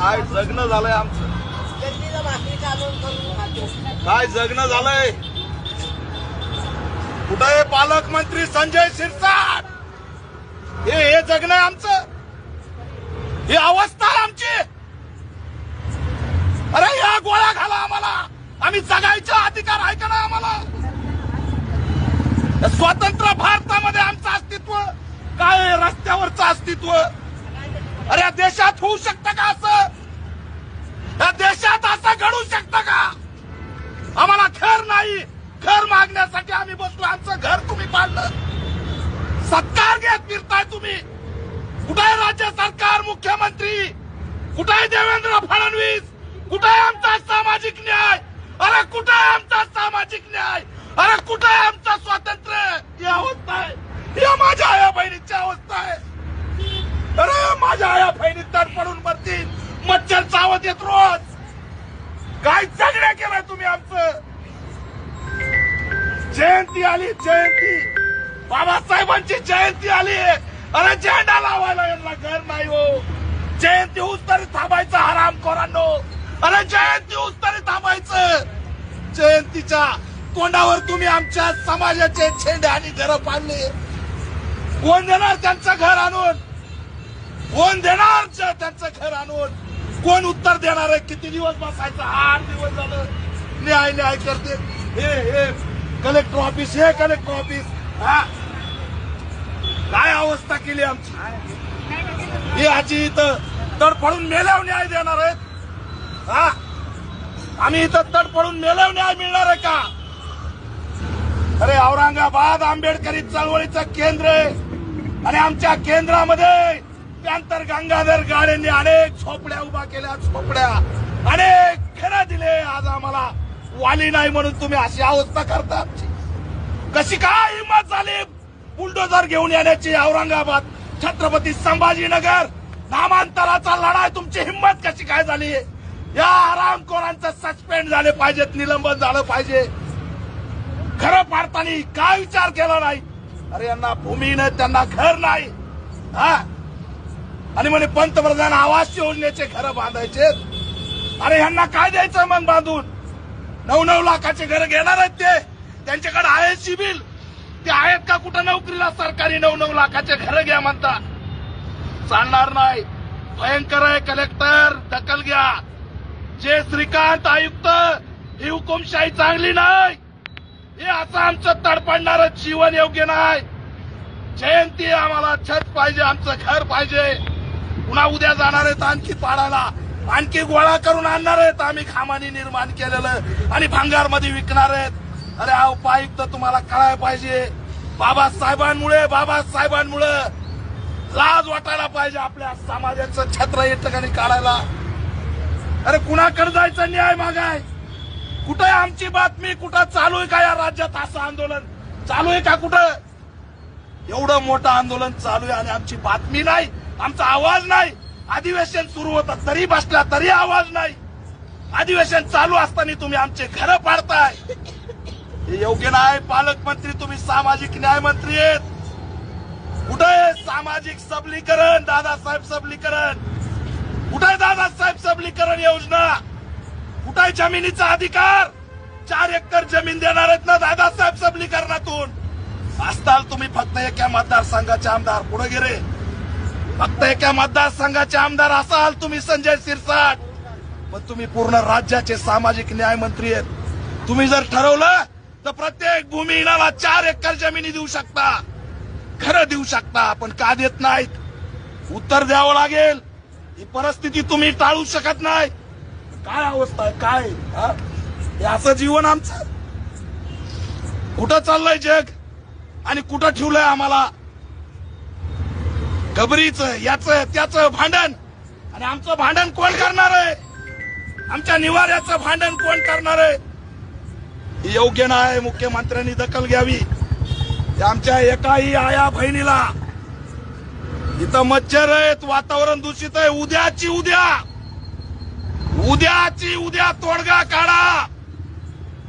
काय जगणं झालंय आमचं. काय जगणं झालंय? कुठे पालकमंत्री संजय शिरसाट? हे हे जगणं आहे आमचं. ही अवस्था आहे आमची. अरे या गोळ्या घाला आम्हाला. आम्ही जगायचा अधिकार आहे का ना आम्हाला? स्वतंत्र भारतामध्ये आमचं अस्तित्व काय रस्त्यावरचं अस्तित्व. अरे देशात होऊ शकतं का असं? घडू शकतं का? आम्हाला घर नाही. घर मागण्यासाठी आम्ही बसलो. आमचं घर तुम्ही पाडलं. सत्कार घेत फिरताय तुम्ही. कुठे राज्य सरकार मुख्यमंत्री? कुठे देवेंद्र फडणवीस? कुठे आहे आमचा सामाजिक न्याय? अरे कुठे आमचा सामाजिक न्याय? अरे कुठे आहे आमचं स्वातंत्र्य? ही अवस्था आहे. या माझ्या आया बहिणीची अवस्था आहे. अरे माझ्या आया बहिणी तडपडून मरतील. मच्छर चावत येत रोज. काय जगण्या केलंय तुम्ही आमचं? जयंती आली जयंती. बाबासाहेबांची जयंती आली. अरे झेंडा लावायला यांना घर नाही हो. जयंती होऊस तरी थांबायचं हराम कोरांनो अरे जयंती होऊस तरी थांबायचं. जयंतीच्या तोंडावर तुम्ही आमच्या समाजाचे झेंडे आणि घर पाडले. कोण देणार त्यांचं घर आणून? कोण देणार त्यांचं घर आणून? कोण उत्तर देणार आहे? किती दिवस बसायचं? आठ दिवस झालं. न्याय न्याय करते. हे हे. कलेक्टर ऑफिस हे कलेक्टर ऑफिस. हा? काय अवस्था केली आमची? याची इथं तडफडून मेल्यावर न्याय देणार आहेत. हा? आम्ही इथं तडफडून मेल्यावर न्याय मिळणार आहे का? अरे औरंगाबाद आंबेडकरी चळवळीचं केंद्र आहे. आणि आमच्या केंद्रामध्ये त्यानंतर गंगाधर गाडेंनी अनेक झोपड्या उभा केल्या झोपड्या. अनेक घरं दिले. आज आम्हाला वाली नाही म्हणून तुम्ही अशी अवस्था करता कशी काय हिंमत झाली? बुलडोजर घेऊन येण्याची औरंगाबाद छत्रपती संभाजीनगर. नामांतराचा लढाई तुमची हिंमत कशी काय झाली? या आरामखोरांचं सस्पेंड झाले पाहिजेत निलंबन झालं पाहिजे. खरं पाडताना काय विचार केला नाही? अरे यांना भूमी नाही त्यांना घर नाही. हा? आणि म्हणे पंतप्रधान आवास योजनेचे घर बांधायचे अरे ह्यांना काय द्यायचं मग बांधून? नऊ नऊ लाखाचे घर घेणार आहेत ते. त्यांच्याकडे आहे सिबिल ते आहेत का कुठं नोकरीला? सरकारी नऊ नऊ लाखाचे घर घ्या म्हणता. चालणार नाही. भयंकर आहे कलेक्टर. दखल घ्या. जे श्रीकांत आयुक्त ही हुकुमशाही चांगली नाही. हे असं आमचं तडपडणार जीवन योग्य नाही. जयंती आम्हाला छत पाहिजे आमचं घर पाहिजे. पुन्हा उद्या जाणार आहेत आणखी पाडायला. आणखी गोळा करून आणणार आहेत. आम्ही खामानी निर्माण केलेलं आणि भांगारमध्ये विकणार आहेत. अरे हा उपायुक्त तुम्हाला कळायला पाहिजे. बाबासाहेबांमुळे बाबासाहेबांमुळे लाज वाटायला पाहिजे आपल्या समाजाचं छत्र या ठिकाणी काढायला. अरे कुणाकडे जायचं न्याय मागाय? कुठं आहे आमची बातमी? कुठं चालू आहे का या राज्यात असं आंदोलन? चालू आहे का कुठं? एवढं मोठं आंदोलन चालू आहे आणि आमची बातमी नाही. आमचा आवाज नाही. अधिवेशन सुरू होतं तरी बसला तरी आवाज नाही. अधिवेशन चालू असताना तुम्ही आमचे घर पाडताय. हे योग्य नाही पालकमंत्री तुम्ही सामाजिक न्याय मंत्री आहेत. कुठे आहे सामाजिक सबलीकरण? दादासाहेब सबलीकरण. कुठे आहे दादासाहेब सबलीकरण योजना? कुठे जमिनीचा अधिकार? चार एकर जमीन देणार आहेत ना दादासाहेब सबलीकरणातून? असताल तुम्ही फक्त एका मतदारसंघाचे आमदार पुढे गेले. फक्त एका मतदारसंघाचे आमदार असाल तुम्ही संजय सिरसाट. पण तुम्ही पूर्ण राज्याचे सामाजिक न्याय मंत्री आहेत. तुम्ही जर ठरवलं तर प्रत्येक भूमिहीनाला चार एकर जमिनी देऊ शकता. खरं देऊ शकता पण का देत नाहीत? उत्तर द्यावं लागेल. ही परिस्थिती तुम्ही टाळू शकत नाही. काय अवस्था आहे? काय? हे असं जीवन आमचं? कुठं चाललंय जग? आणि कुठं ठेवलंय आम्हाला? गबरीच याच त्याच भांडण. आणि आमचं भांडण कोण करणार आहे? आमच्या निवाऱ्याचं भांडण कोण करणार आहे? योग्य नाही मुख्यमंत्र्यांनी दखल घ्यावी. आमच्या एकाही आया बहिणीला. इथं मच्छर आहेत वातावरण दूषित आहे. उद्याची उद्या. उद्याची उद्या तोडगा काढा.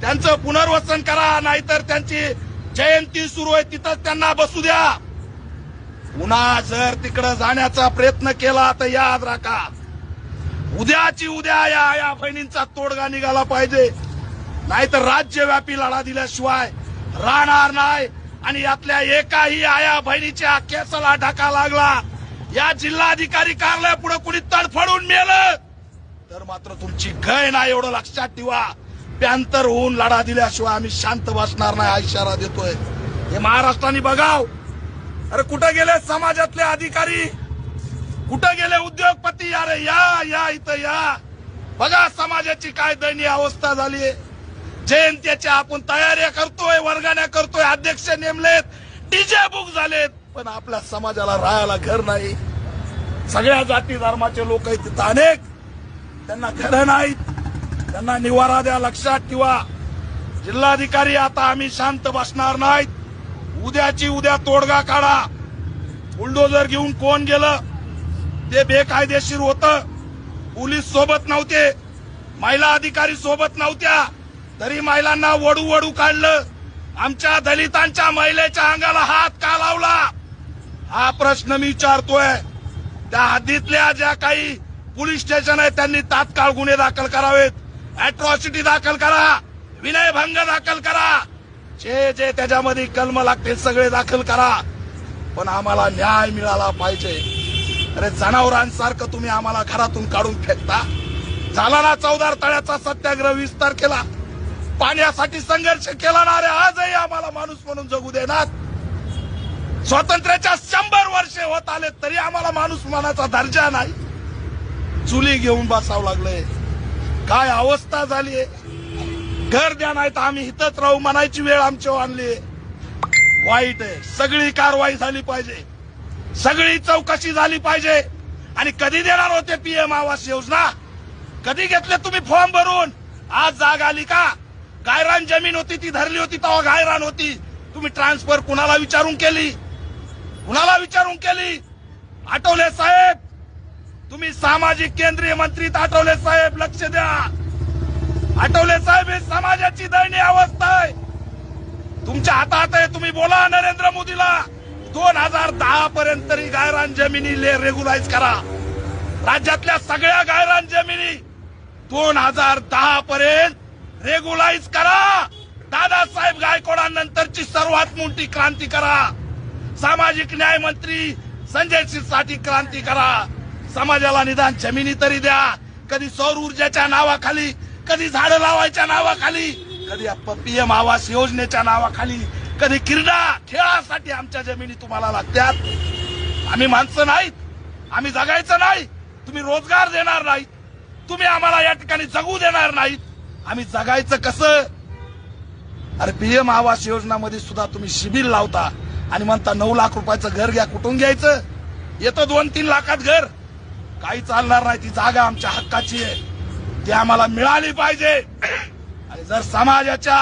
त्यांचं पुनर्वसन करा नाहीतर त्यांची जयंती सुरू आहे. तिथंच त्यांना बसू द्या. पुन्हा जर तिकडं जाण्याचा प्रयत्न केला तर याद राखा. उद्याची उद्या या या बहिणींचा तोडगा निघाला पाहिजे. नाहीतर राज्यव्यापी लढा दिल्याशिवाय राहणार नाही. आणि यातल्या एकाही आया बहिणीच्या केसाला ढाका लागला. या जिल्हाधिकारी कार्यालया पुढे कुणी तडफडून मेलं? तर मात्र तुमची गय नाही एवढं लक्षात ठेवा. प्यांतर होऊन लढा दिल्याशिवाय आम्ही शांत बसणार नाही हा इशारा देतोय. हे महाराष्ट्राने बघाव. अरे कुठं गेले समाजातले अधिकारी? कुठं गेले उद्योगपती? अरे या या इथं या. बघा समाजाची काय दयनीय अवस्था झालीय जयंतीच्या आपण तयाऱ्या करतोय वर्गाण्या करतोय अध्यक्ष नेमलेत डीजे बुक झालेत. पण आपल्या समाजाला राहायला घर नाही. सगळ्या जाती धर्माचे लोक आहेत तिथं अनेक. त्यांना घरं नाहीत. त्यांना निवारा द्या लक्षात ठेवा. जिल्हाधिकारी आता आम्ही शांत बसणार नाहीत. उद्याची उद्या तोडगा काढा. बुलडोजर घेऊन कोण गेलं? ते बेकायदेशीर होतं. पोलीस सोबत नव्हते. महिला अधिकारी सोबत नव्हत्या. तरी महिलांना वडू वडू काढलं. आमच्या दलितांच्या महिलेच्या अंगाला हात का लावला? हा प्रश्न मी विचारतोय. त्या हद्दीतल्या ज्या काही पोलीस स्टेशन आहेत त्यांनी तात्काळ गुन्हे दाखल करावेत. अॅट्रॉसिटी दाखल करा. विनयभंग दाखल करा. जे जे त्याच्यामध्ये कलम लागतील सगळे दाखल करा. पण आम्हाला न्याय मिळाला पाहिजे. अरे जनावरांसारखं तुम्ही आम्हाला घरातून काढून फेकता. झाला ना चौदार तळ्याचा सत्याग्रह विस्तार केला पाण्यासाठी संघर्ष केला ना रे आजही आम्हाला माणूस म्हणून जगू देणार स्वातंत्र्याच्या शंभर वर्षे होत आले तरी आम्हाला माणूस मानाचा दर्जा नाही. चुली घेऊन बसावं लागलंय. काय अवस्था झालीय? घर द्या नाही तर आम्ही इथंच राहू म्हणायची वेळ आमच्यावर आणली वाईट आहे. सगळी कारवाई झाली पाहिजे. सगळी चौकशी झाली पाहिजे. आणि कधी देणार होते पीएम आवास योजना? कधी घेतले तुम्ही फॉर्म भरून? आज जाग आली का? गायरान जमीन होती ती धरली होती तेव्हा गायरान होती. तुम्ही ट्रान्सफर कुणाला विचारून केली? कुणाला विचारून केली? आठवले साहेब! तुम्ही सामाजिक केंद्रीय मंत्री आठवले साहेब लक्ष द्या. आठवले साहेब हे समाजाची दयनीय अवस्था आहे. तुमच्या हातात आहे तुम्ही बोला नरेंद्र मोदीला. दोन हजार दहा पर्यंत तरी गायरान जमिनी रेग्युलाइज करा. राज्यातल्या सगळ्या गायरान जमिनी दोन हजार दहा पर्यंत रेग्युलाइज करा. दादासाहेब गायकवाडांनंतरची सर्वात मोठी क्रांती करा. सामाजिक न्याय मंत्री संजयसाठी क्रांती करा. समाजाला निदान जमिनी तरी द्या. कधी सौर ऊर्जेच्या नावाखाली कधी झाडं लावायच्या नावाखाली कधी पीएम आवास योजनेच्या नावाखाली कधी क्रीडा खेळासाठी आमच्या जमिनी तुम्हाला लागतात. आम्ही माणसं नाहीत आम्ही जगायचं नाही तुम्ही रोजगार देणार नाहीत तुम्ही आम्हाला या ठिकाणी जगू देणार नाहीत. आम्ही जगायचं कसं? अरे पीएम आवास योजनामध्ये सुद्धा तुम्ही शिबिर लावता आणि म्हणता नऊ लाख रुपयाचं घर घ्या कुठून घ्यायचं? येतं दोन तीन लाखात घर. काही चालणार नाही ती जागा आमच्या हक्काची आहे. ती आम्हाला मिळाली पाहिजे. आणि जर समाजाच्या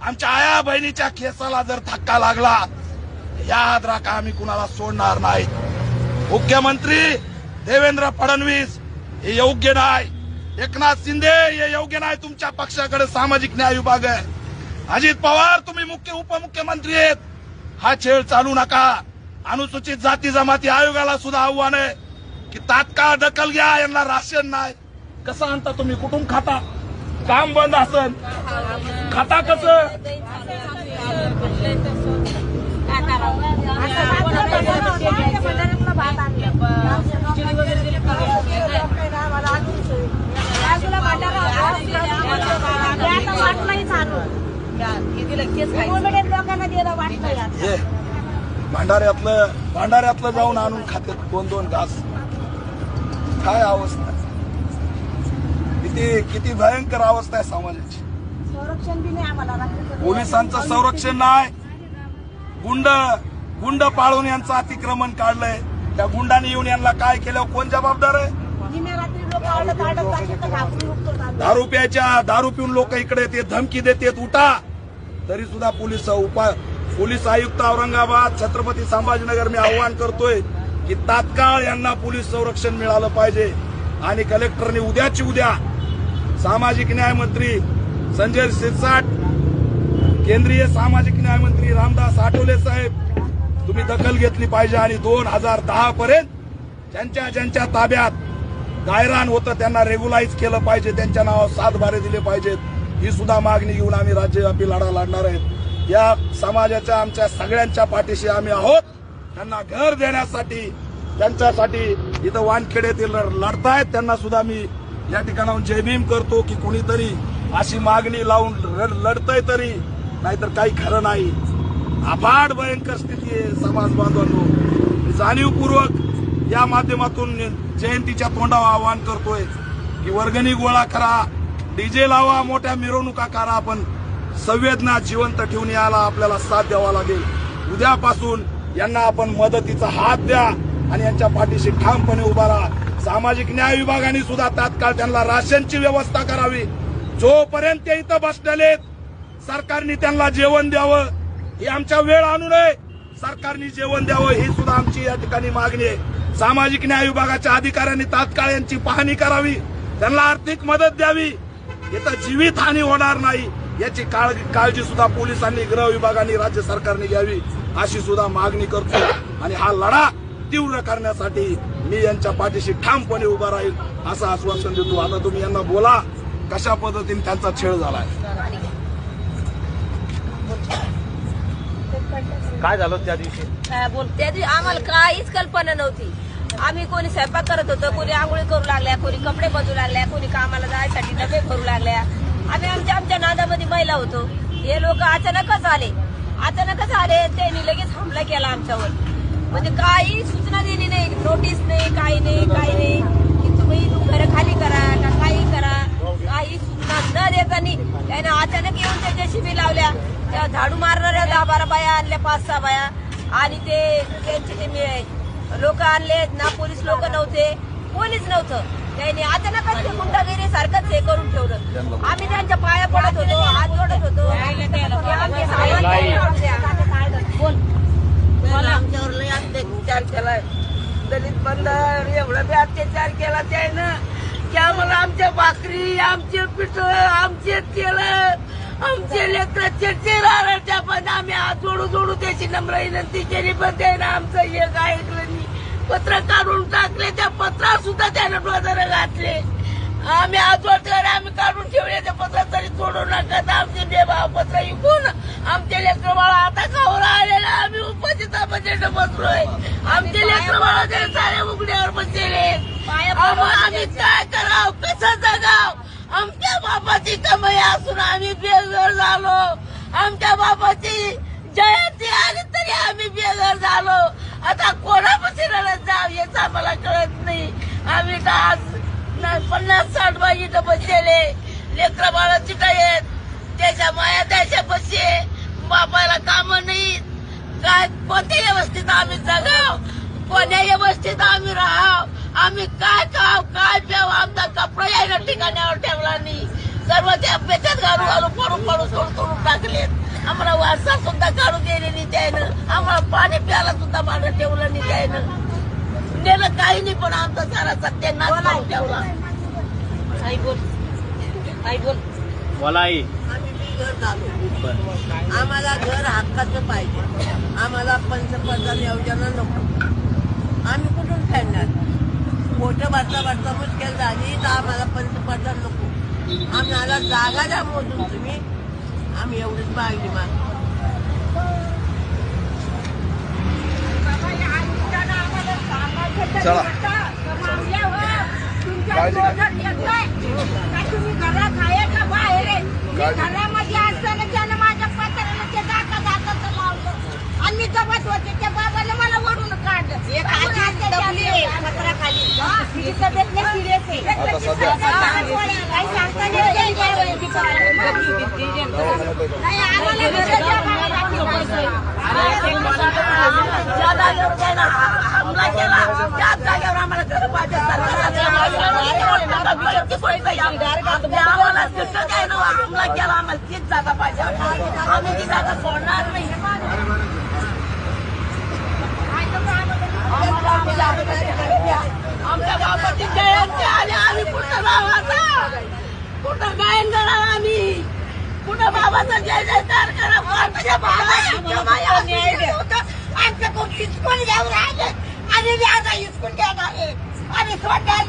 आमच्या आया बहिणीच्या केसाला जर धक्का लागला याद राखा आम्ही कुणाला सोडणार नाही. मुख्यमंत्री देवेंद्र फडणवीस हे योग्य नाही. एकनाथ शिंदे हे योग्य नाही. तुमच्या पक्षाकडे सामाजिक न्याय विभाग आहे. अजित पवार तुम्ही मुख्य उपमुख्यमंत्री आहेत. हा खेळ चालू नका. अनुसूचित जाती जमाती आयोगाला सुद्धा आव्हान आहे की तात्काळ दखल घ्या यांना राशन नाही. कसं आणता तुम्ही? कुठून खाता? काम बंद असन. खाता कसं? हे भांडाऱ्यातलं भांडाऱ्यातलं जाऊन आणून खात्यात दोन दोन घास. काय अवस्था? किती किती भयंकर अवस्था आहे समाजाची. पोलिसांचं संरक्षण नाही. गुंड गुंड पाळून यांचं अतिक्रमण काढलंय. त्या गुंडाने येऊन यांना काय केलं? कोण जबाबदार आहे. दारू प्यायच्या दारू पिऊन लोक इकडे येते धमकी देतात उठा! तरी सुद्धा पोलीस उपा पोलीस आयुक्त औरंगाबाद छत्रपती संभाजीनगर मी आव्हान करतोय की तात्काळ यांना पोलीस संरक्षण मिळालं पाहिजे. आणि कलेक्टरने उद्याची उद्या सामाजिक न्याय मंत्री संजय शिरसाट केंद्रीय सामाजिक न्याय मंत्री रामदास आठवले साहेब तुम्ही दखल घेतली पाहिजे आणि दोन हजार दहा पर्यंत ज्यांच्या ज्यांच्या ताब्यात गायरान होतं त्यांना रेग्युलाइज केलं पाहिजे त्यांच्या नावावर सात भारे दिले पाहिजेत. ही सुद्धा मागणी घेऊन आम्ही राज्यव्यापी लढा लढणार आहेत. या समाजाच्या आमच्या सगळ्यांच्या पाठीशी आम्ही आहोत. त्यांना घर देण्यासाठी त्यांच्यासाठी इथं वानखेडेतील लढतायत त्यांना सुद्धा मी या ठिकाणाहून जयभीम करतो की कोणीतरी अशी मागणी लावून रड- लढतंय तरी नाहीतर काही खरं नाही. अफाट भयंकर स्थिती आहे समाज बांधवांनो. जाणीवपूर्वक या माध्यमातून जयंतीच्या तोंडावर आवाहन करतोय की वर्गणी गोळा करा डीजे लावा मोठ्या मिरवणुका करा पण संवेदना जिवंत ठेवून याला आपल्याला साथ द्यावा लागेल. उद्यापासून यांना आपण मदतीचा हात द्या. आणि यांच्या पाठीशी ठामपणे उभा राहा. सामाजिक न्याय विभागाने सुद्धा तात्काळ त्यांना राशनची व्यवस्था करावी. जोपर्यंत ते इथं बसलेले सरकारने त्यांना जेवण द्यावं ही आमच्या वेळ आणू नये सरकारने जेवण द्यावं ही सुद्धा आमची या ठिकाणी मागणी आहे. सामाजिक न्याय विभागाच्या अधिकाऱ्यांनी तात्काळ यांची पाहणी करावी. त्यांना आर्थिक मदत द्यावी. इथं जीवित हानी होणार नाही. याची काळजी सुद्धा पोलिसांनी गृह विभागाने राज्य सरकारने घ्यावी अशी सुद्धा मागणी करतो. आणि हा लढा तीव्र करण्यासाठी मी यांच्या पाठीशी ठामपणे उभा राहील असं आश्वासन देतो. आता तुम्ही यांना बोला कशा पद्धतीने त्यांचा छेड झालाय? काय झालं त्या दिवशी? काय बोल त्या दिवशी आम्हाला काहीच कल्पना नव्हती. आम्ही कोणी स्वयंपाक करत होतो कोणी आंघोळी करू लागल्या कोणी कपडे बदलू लागल्या कोणी कामाला जायसाठी डबे भरू लागल्या. आम्ही आमच्या आमच्या नादामध्ये महिला होतो. हे लोक अचानकच आले. अचानकच आले त्यांनी लगेच हमला केला आमच्यावर. म्हणजे काही सूचना दिली नाही नोटीस नाही काही नाही काही नाही. की तुम्ही घर खाली करा का काही करा. काही सूचना न देतानी त्याने अचानक येऊन त्या जेसीबी लावल्या. त्या झाडू मारणाऱ्या दहा बारा बाया आणल्या पाच सहा बाया. आणि ते त्यांचे ते लोक आणले ना पोलीस लोक नव्हते कोणीच नव्हतं. त्यांनी अचानकच ते गुंडागिरी सारखंच हे करून ठेवलं. आम्ही त्यांच्या पाया पडत होतो हात जोडत होतो. आमच्यावर लय अत्याचार केलाय. दलित बंधर एवढं बी अत्याचार केला त्यानं की आम्हाला आमच्या भाकरी आमचे पिठ आमचे तेल आमचे लेकर चिडचे राहण्याच्या पण आम्ही हात जोडू जोडू त्याची नम्र विनंती केली पण त्यानं आमचं एक ऐकलं नाही. पत्र काढून टाकले त्या पत्रात सुद्धा त्यानं डोजर घातले. आम्ही आजवर आम्ही काढून ठेवले त्या पत्र तरी सोडू नका. तर आमचे देभाव पत्र विकून आमचे लेकर बाळा आता खाऊ आलेला बसलोय. आमचे लेकर ते सारे उघड्यावर बसलेले आम्ही काय कराव? कसं जगाव? आमच्या बापाची कमाई असून आम्ही बेघर झालो. आमच्या बापाची जयंती आली तरी आम्ही बेघर झालो. आता कोणापाशी रडत जाव हेच आम्हाला कळत नाही. आम्ही तर आज न- पन्नास साठ बाई इथं बसलेले. लेकरा बाळा येत त्याच्या माया त्याच्या बसचे बापाला काम नाही काय कोणत्या व्यवस्थित आम्ही जगाव. कोण्या व्यवस्थित आम्ही राहाव. आम्ही काय खाव काय प्याव आमचा कपडा यायला ठिकाणावर ठेवला नाही. सर्व त्या पेच्यात घालू घालू पडून पडून तोडून तोडून टाकलेत. आम्हाला वारसा सुद्धा काढू दिले नाही त्यानं. आम्हाला पाणी प्यायला सुद्धा मागं ठेवलं नाही त्यानं. नेलं काही नाही पण आमचा सारा सत्यानाश ठेवला. आई बोल. आई बोल. मला आई. बेघर झालो आम्हाला घर हक्काचं पाहिजे. आम्हाला पंचप्रधान योजना नको. आम्ही कुठून फेडणार? मोठं भरता भरता मुश्किल झाली तर आम्हाला पंचप्रधान नको. आम्हाला जागा द्या मोजून तुम्ही. आम्ही एवढीच मागणी मागतो. चला. काळजी घरात आहे का बाहेर आहे? मी काळजी- घरामध्ये असताना त्यानं माझ्या पत्राला ते दाता दाताचं लावलं आणि मी जवळ होते त्या बाबाला मला वडून काढलं पत्राखाली तिची तब्येत नाही सिरियस आहे आता सध्या- काही सांगता नाही येत. नाही, आम्हाला घरं द्या बाहेर. ज्या जागेवर त्यानं हा- हमला केला त्याच जागेवर आम्हाला आम्हाला तिथं त्यानं हमला केला आम्हाला तीच जागा पाहिजे आम्ही ती जागा सोडणार नाही. आमच्या बाबाची जयंती आली आम्ही कुठं राहायचा कुठं गायन करणार आम्ही. कुठं बाबाचा जय जयकार करा. आमच्या बाबाची खूप हिसकून घेऊन राहिले. आणि आता हिसकून घेणार आणि नाही.